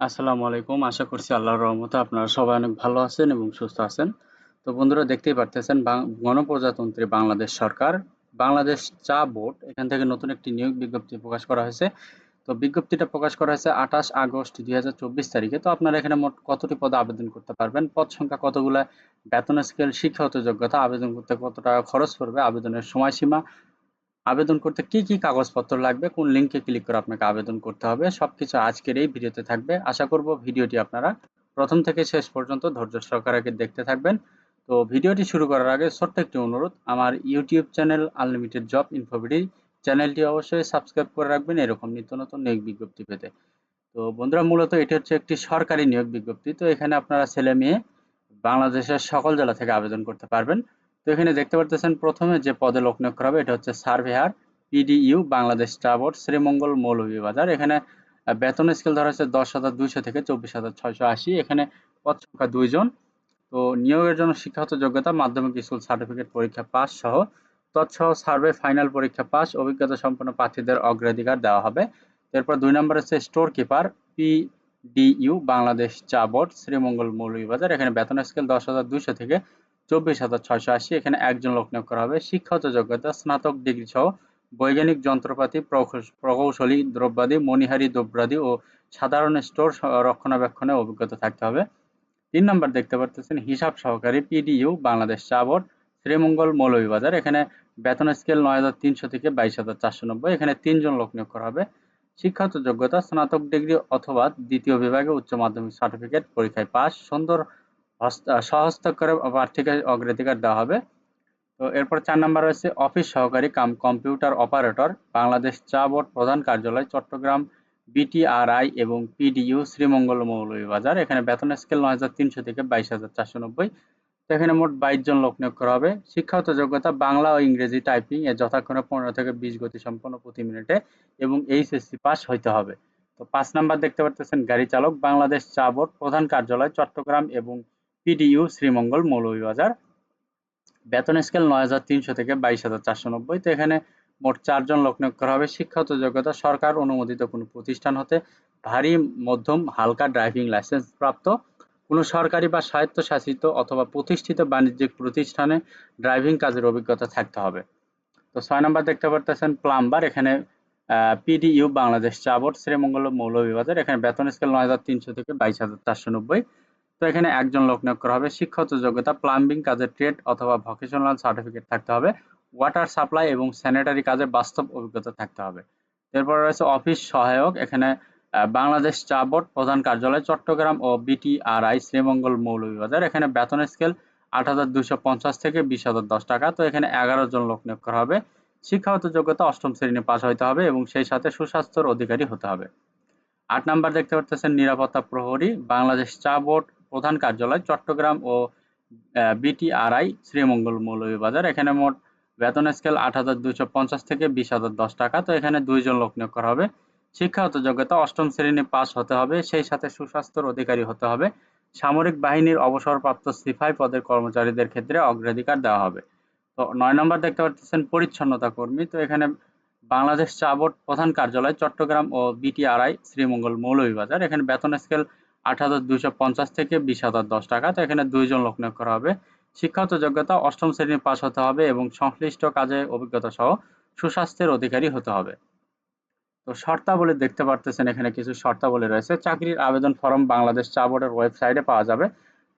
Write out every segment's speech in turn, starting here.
আসসালামু আলাইকুম। আশা করছি আল্লাহর রহমতে আপনারা সবাই অনেক ভালো আছেন এবং সুস্থ আছেন। তো বন্ধুরা দেখতেই পারতেছেন গণপ্রজাতন্ত্রী বাংলাদেশ সরকার, বাংলাদেশ চা বোর্ড এখান থেকে নতুন একটি নিয়োগ বিজ্ঞপ্তি প্রকাশ করা হয়েছে। তো বিজ্ঞপ্তিটা প্রকাশ করা হয়েছে ২৮ আগস্ট ২০২৪ তারিখে। তো আপনারা এখানে মোট কতটি পদে আবেদন করতে পারবেন, পদ সংখ্যা কতগুলা, বেতন স্কেল, শিক্ষাগত যোগ্যতা, আবেদন করতে কত টাকা খরচ পড়বে, আবেদনের সময়সীমা, আবেদন করতে কি কি কাগজপত্র লাগবে, কোন লিঙ্কে ক্লিক করে আপনাকে আবেদন করতে হবে সবকিছু আজকের এই ভিডিওতে থাকবে। আশা করব ভিডিওটি আপনারা প্রথম থেকে শেষ পর্যন্ত ধৈর্য সহকারে দেখতে থাকবেন। তো ভিডিওটি শুরু করার আগে ছোট্ট একটি অনুরোধ আমার YouTube channel unlimited job info BD চ্যানেলটি অবশ্যই সাবস্ক্রাইব করে রাখবেন এরকম নিত্য নতুন নিয়োগ বিজ্ঞপ্তি পেতে। তো বন্ধুরা মূলত এটি হচ্ছে একটি সরকারি নিয়োগ বিজ্ঞপ্তি। তো এখানে আপনারা ছেলে মেয়ে বাংলাদেশের সকল জেলা থেকে আবেদন করতে পারবেন। তো এখানে দেখতে পারতেছেন প্রথমে যে পদে লোক নিয়োগ করা হবে, এটা হচ্ছে সার্ভেয়ার পিডিইউ বাংলাদেশ চা বোর্ড শ্রীমঙ্গল মৌলভীবাজার। এখানে বেতন স্কেল ধরা হচ্ছে দশ হাজার দুইশো থেকে চব্বিশ হাজার ছয়শো আশি। এখানে পদ সংখ্যা দুইজন। তো নিয়োগের জন্য শিক্ষাগত যোগ্যতা, মাধ্যমিক স্কুল সার্টিফিকেট পরীক্ষা পাস সহ তৎসহ সার্ভে ফাইনাল পরীক্ষা পাস অভিজ্ঞতা সম্পন্ন প্রার্থীদের অগ্রাধিকার দেওয়া হবে। এরপর দুই নম্বর হচ্ছে store keeper P DU Bangladesh চা বোর্ড শ্রীমঙ্গল মৌলভীবাজার। এখানে বেতন স্কেল দশ হাজার দুইশো থেকে চব্বিশ হাজার ছয়শো আশি, এখানে একজন লোক নিয়োগ করা হবে। শিক্ষাগত যোগ্যতা, স্নাতক ডিগ্রি সহ বৈজ্ঞানিক যন্ত্রপাতি প্রকৌশলী, দ্রব্যাদি, মণিহারি দ্রব্যাদি ও সাধারণ স্টোর রক্ষণাবেক্ষণে অভিজ্ঞতা থাকতে হবে। তিন নম্বর দেখতে পারতেছেন, হিসাব সহকারী, পিডিইউ, বাংলাদেশ চা বোর্ড, শ্রীমঙ্গল মৌলভীবাজার। এখানে বেতন স্কেল নয় হাজার তিনশো থেকে বাইশ হাজার চারশো নব্বই, এখানে তিনজন লোক নিয়োগ করা হবে। শিক্ষাগত যোগ্যতা, স্নাতক ডিগ্রি অথবা দ্বিতীয় বিভাগে উচ্চ মাধ্যমিক সার্টিফিকেট পরীক্ষায় পাস, সুন্দর সহস্তাক্ষরে প্রার্থীকে অগ্রাধিকার দেওয়া হবে। তো এরপর চার নাম্বার রয়েছে অফিস সহকারী কাম, কম্পিউটার অপারেটর, বাংলাদেশ চা বোর্ড প্রধান কার্যালয়, চট্টগ্রাম বিটিআরআই এবং পিডিইউ শ্রীমঙ্গল মৌলভীবাজার। এখানে বেতন স্কেল নয় হাজার তিনশো থেকে বাইশ হাজার চারশো নব্বই। তো এখানে মোট বাইশ জন লোক নিয়োগ করা হবে। শিক্ষাগত যোগ্যতা বাংলা ও ইংরেজি টাইপিং এ যথাক্রমে পনেরো থেকে বিশ গতি সম্পন্ন প্রতি মিনিটে এবং এইচএসসি পাস হইতে হবে। তো পাঁচ নাম্বার দেখতে পারতেছেন গাড়ি চালক, বাংলাদেশ চা বোর্ড প্রধান কার্যালয়, চট্টগ্রাম এবং পিডিইউ শ্রীমঙ্গল মৌলভীবাজার বেতন স্কেল নয় হাজার তিনশো থেকে বাইশ হাজার চারশো নব্বই। তো এখানে মোট চারজন লোক নিয়োগ করা হবে। শিক্ষাগত যোগ্যতা, সরকার অনুমোদিত কোনো প্রতিষ্ঠান হতে ভারী, মধ্যম, হালকা ড্রাইভিং লাইসেন্স প্রাপ্ত। কোনো সরকারি বা স্বায়ত্তশাসিত অথবা প্রতিষ্ঠিত বাণিজ্যিক প্রতিষ্ঠানে ড্রাইভিং কাজের অভিজ্ঞতা থাকতে হবে। তো ছয় নম্বর দেখতে পারতেছেন প্লাম্বার। এখানে পিডিইউ বাংলাদেশ চা শ্রীমঙ্গল মৌলভীবাজার। এখানে বেতন স্কেল নয় হাজার তিনশো থেকে বাইশ হাজার চারশো নব্বই। তো এখানে একজন লোক নিয়োগ করা হবে। শিক্ষাগত যোগ্যতা প্লাম্বিং কাজের ট্রেড অথবা ভকেশনাল সার্টিফিকেট থাকতে হবে। ওয়াটার সাপ্লাই এবং স্যানিটারি কাজে বাস্তব অভিজ্ঞতা থাকতে হবে। এরপর রয়েছে অফিস সহায়ক। এখানে বাংলাদেশ চা বোর্ড প্রধান কার্যালয়, চট্টগ্রাম ও বিটিআরআই শ্রীমঙ্গল মৌলভীবাজার। এখানে বেতন স্কেল আট হাজার দুইশো পঞ্চাশ থেকে বিশ হাজার দশ টাকা। তো এখানে এগারো জন লোক নিয়োগ করা হবে। শিক্ষাগত যোগ্যতা অষ্টম শ্রেণি পাশ হইতে হবে এবং সেই সাথে সুস্বাস্থ্যর অধিকারী হতে হবে। আট নাম্বার দেখতে পাচ্ছেন নিরাপত্তা প্রহরী, বাংলাদেশ চা বোর্ড প্রধান কার্যালয় চট্টগ্রাম ও বিটিআরআই শ্রীমঙ্গল মৌলভীবাজার এখানে মোট বেতন স্কেল আট হাজার দুইশো পঞ্চাশ থেকে বিশ হাজার দশ টাকা। তো এখানে দুইজন লোক নিয়োগ করা হবে। শিক্ষাগত যোগ্যতা অষ্টম শ্রেণি পাস হতে হবে। সেই সাথে সুস্বাস্থ্যর অধিকারী হতে হবে। সামরিক বাহিনীর অবসরপ্রাপ্ত সিফাই পদের কর্মচারীদের ক্ষেত্রে অগ্রাধিকার দেওয়া হবে। তো নয় নম্বর দেখতে পাচ্ছেন পরিচ্ছন্নতা কর্মী। তো এখানে বাংলাদেশ চা বোর্ড প্রধান কার্যালয় চট্টগ্রাম ও বিটিআরআই শ্রীমঙ্গল মৌলভীবাজার এখানে বেতন স্কেল আট হাজার দুইশো পঞ্চাশ থেকে বিশ হাজার দশ টাকা। তো এখানে দুইজন লোক নিয়োগ করা হবে। শিক্ষাগত যোগ্যতা অষ্টম শ্রেণির পাশ হতে হবে এবং সংশ্লিষ্ট কাজে অভিজ্ঞতা সহ সুস্বাস্থ্যের অধিকারী হতে হবে। তো শর্তাবলী দেখতে পারতেছেন, এখানে কিছু শর্তাবলী রয়েছে। চাকরির আবেদন ফর্ম বাংলাদেশ চা বোর্ডের ওয়েবসাইটে পাওয়া যাবে।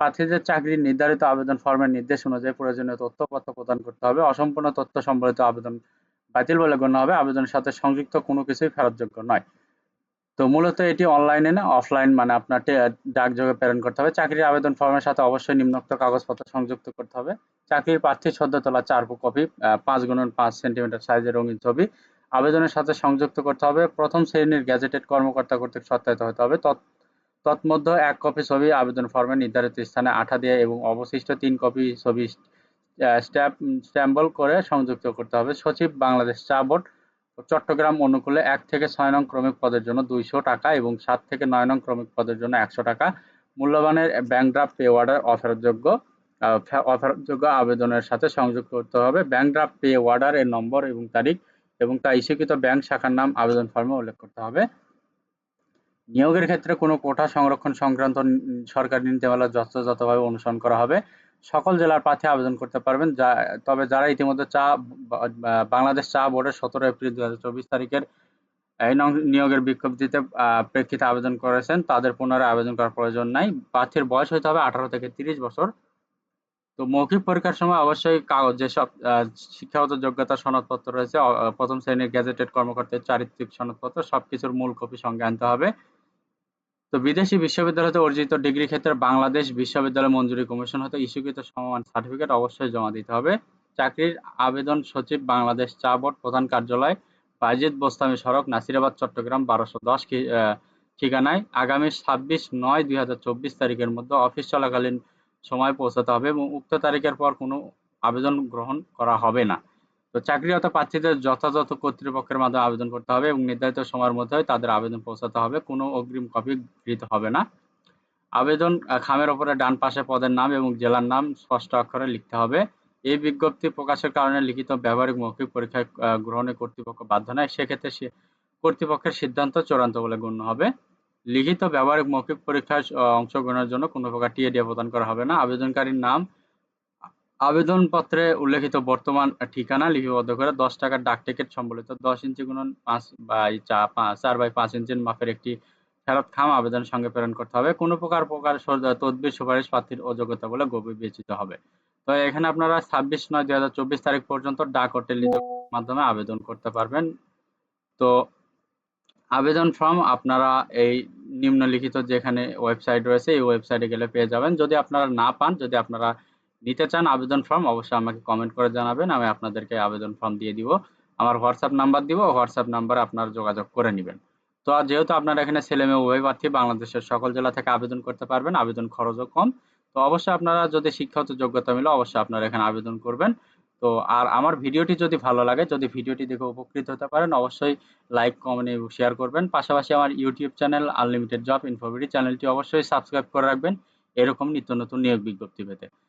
প্রার্থীদের চাকরির নির্ধারিত আবেদন ফর্মের নির্দেশ অনুযায়ী প্রয়োজনীয় তথ্যপত্র প্রদান করতে হবে। অসম্পূর্ণ তথ্য সম্বলিত আবেদন বাতিল বলে গণ্য হবে। আবেদনের সাথে সংযুক্ত কোনো কিছুই ফেরতযোগ্য নয়। তো মূলত এটি অনলাইনে না অফলাইন মানে আপনার ডাকযোগে প্রেরণ করতে হবে। চাকরির আবেদন ফর্মের সাথে অবশ্যই নিম্নোক্ত কাগজপত্র সংযুক্ত করতে হবে। চাকরির প্রার্থী সদ্য তোলা চার কপি পাঁচ গুণন পাঁচ সেন্টিমিটার সাইজের রঙিন ছবি। আবেদনের সাথে সংযুক্ত করতে হবে। প্রথম শ্রেণির গ্যাজেটেড কর্মকর্তা কর্তৃক সত্যায়িত হতে হবে। তৎমধ্যে এক কপি ছবি আবেদন ফর্মে নির্ধারিত স্থানে আঠা দিয়ে এবং অবশিষ্ট তিন কপি ছবি স্ট্যাম্প স্ট্যাম্বল করে সংযুক্ত করতে হবে। সচিব বাংলাদেশ চা বোর্ড চট্টগ্রাম অনুকূলে এক থেকে ছয় নং ক্রমিক পদের জন্য দুইশো টাকা এবং সাত থেকে নয় নং ক্রমিক পদের জন্য একশো টাকা। মূল্যবানের ব্যাংক ড্রাফট পে অর্ডার অফেরতযোগ্য অফেরতযোগ্য আবেদনের সাথে সংযুক্ত করতে হবে। ব্যাংক ড্রাফট পে অর্ডার এর নম্বর এবং তারিখ এবং তা ইস্যুকৃত ব্যাংক শাখার নাম, আবেদন ফর্মে উল্লেখ করতে হবে। নিয়োগের ক্ষেত্রে কোনো কোটা সংরক্ষণ সংক্রান্ত সরকারি নীতিমালা যথাযথভাবে অনুসরণ করা হবে। সকল জেলার প্রার্থী আবেদন করতে পারবেন, যা, তবে যারা ইতিমধ্যে চা বাংলাদেশ চা বোর্ডের সতেরো এপ্রিল দু হাজার চব্বিশ তারিখের, এই নিয়োগের বিজ্ঞপ্তিতে প্রেক্ষিতে আবেদন করেছেন, তাদের পুনরায় আবেদন করার প্রয়োজন নাই। প্রার্থীর বয়স হতে হবে আঠারো থেকে তিরিশ বছর। তো মৌখিক পরীক্ষার সময় অবশ্যই কাগজ, যেসব শিক্ষাগত যোগ্যতা সনদপত্র রয়েছে প্রথম শ্রেণির গ্যাজেটেড কর্মকর্তার চারিত্রিক সনদপত্র, সবকিছুর মূল কপি সঙ্গে আনতে হবে। তো বিদেশি বিশ্ববিদ্যালয় হতে অর্জিত ডিগ্রি ক্ষেত্রে বাংলাদেশ বিশ্ববিদ্যালয় মঞ্জুরি কমিশন হতে ইস্যুকৃত সমমান সার্টিফিকেট অবশ্যই জমা দিতে হবে। চাকরির আবেদন সচিব বাংলাদেশ চা বোর্ড প্রধান কার্যালয় বাইজিদ বোস্তামি সড়ক নাসিরাবাদ, চট্টগ্রাম, বারোশো দশ ঠিকানায় আগামী ছাব্বিশ নয় দুই হাজার চব্বিশ তারিখের মধ্যে অফিস চলাকালীন সময় পৌঁছাতে হবে এবং উক্ত তারিখের পর কোনো আবেদন গ্রহণ করা হবে না। তো চাকরিরত প্রার্থীদের যথাযথ কর্তৃপক্ষের মাধ্যমে আবেদন করতে হবে এবং নির্ধারিত সময়ের মধ্যে তাদের আবেদন পৌঁছাতে হবে। কোনো অগ্রিম কপি গৃহীত হবে না। আবেদন খামের ওপরে ডান পাশে পদের নাম এবং জেলার নাম স্পষ্ট অক্ষরে লিখতে হবে। এই বিজ্ঞপ্তি প্রকাশের কারণে লিখিত ব্যবহারিক মৌখিক পরীক্ষায় আহ, গ্রহণে কর্তৃপক্ষ বাধ্য নয়। সেক্ষেত্রে কর্তৃপক্ষের সিদ্ধান্ত চূড়ান্ত বলে গণ্য হবে। লিখিত ব্যবহারিক মৌখিক পরীক্ষায় অংশগ্রহণের জন্য কোনো প্রকার টিএডিএ প্রদান করা হবে না। আবেদনকারীর নাম আবেদনপত্রে উল্লেখিত বর্তমান ঠিকানা লিপিবদ্ধ করে দশ টাকার ডাক টিকিট সম্বলিত দশ ইঞ্চি গুণন পাঁচ বাই চা চার বাই পাঁচ ইঞ্চির মাপের একটি ফেরত খাম আবেদন সঙ্গে প্রেরণ করতে হবে। কোনো প্রকার প্রকার তদবির সুপারিশ প্রার্থীর অযোগ্যতা বলে বিবেচিত হবে। তো এখানে আপনারা ছাব্বিশ নয় দুই হাজার চব্বিশ তারিখ পর্যন্ত ডাক ও টেলিযোগ মাধ্যমে আবেদন করতে পারবেন। তো আবেদন ফর্ম আপনারা এই নিম্নলিখিত যেখানে ওয়েবসাইট রয়েছে, এই ওয়েবসাইটে গেলে পেয়ে যাবেন। যদি আপনারা না পান, যদি আপনারা নিতে চান আবেদন ফর্ম অবশ্যই আমাকে কমেন্ট করে জানাবেন, আমি আপনাদেরকে আবেদন ফর্ম দিয়ে দিব। আমার হোয়াটসঅ্যাপ নাম্বার দিব হোয়াটসঅ্যাপ নাম্বারে আপনারা যোগাযোগ করে নেবেন। তো যেহেতু আপনারা এখানে ছেলে মেয়ে, উভয় প্রার্থী বাংলাদেশের সকল জেলা থেকে আবেদন করতে পারবেন, আবেদন খরচও কম। তো অবশ্যই আপনারা যদি শিক্ষাগত যোগ্যতা মিলে অবশ্যই আপনারা এখানে আবেদন করবেন। তো আর আমার ভিডিওটি যদি ভালো লাগে, যদি ভিডিওটি দেখে উপকৃত হতে পারেন, অবশ্যই লাইক কমেন্ট এবং শেয়ার করবেন। পাশাপাশি আমার YouTube channel unlimited job info BD চ্যানেলটি অবশ্যই সাবস্ক্রাইব করে রাখবেন। এরকম নিত্য নতুন নিয়োগ বিজ্ঞপ্তি পেতে।